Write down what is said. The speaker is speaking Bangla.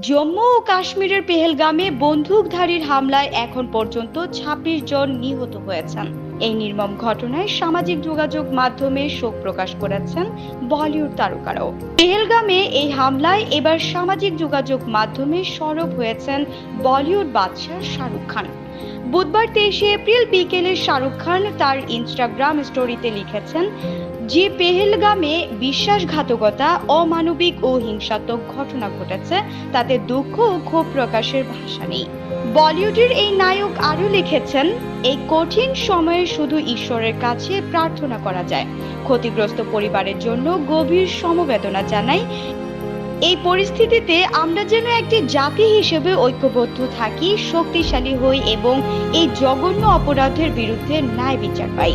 জম্মু ও কাশ্মীরের পেহেলগামে বন্দুকধারীর হামলায় এখন পর্যন্ত ২৬ জন নিহত হয়েছেন। এই নির্মম ঘটনায় সামাজিক যোগাযোগ মাধ্যমে শোক প্রকাশ করেছেন বলিউড তারকারাও। পেহেলগামে এই হামলায় এবার সামাজিক যোগাযোগ মাধ্যমে সরব হয়েছেন বলিউড বাদশাহ শাহরুখ খান। বুধবার তেইশে এপ্রিল বিকেলে শাহরুখ খান তার ইনস্টাগ্রাম স্টোরিতে লিখেছেন যে পেহেলগামে বিশ্বাসঘাতকতা, অমানবিক ও হিংসাত্মক ঘটনা ঘটেছে, তাতে দুঃখ ও ক্ষোভ প্রকাশের ভাষা নেই। বলিউডের এই নায়ক আরও লিখেছেন, এই কঠিন সময়ে শুধু ঈশ্বরের কাছে প্রার্থনা করা যায়। ক্ষতিগ্রস্ত পরিবারের জন্য গভীর সমবেদনা জানাই। এই পরিস্থিতিতে আমরা যেন একটি জাতি হিসেবে ঐক্যবদ্ধ থাকি, শক্তিশালী হই এবং এই জঘন্য অপরাধের বিরুদ্ধে ন্যায় বিচার পাই।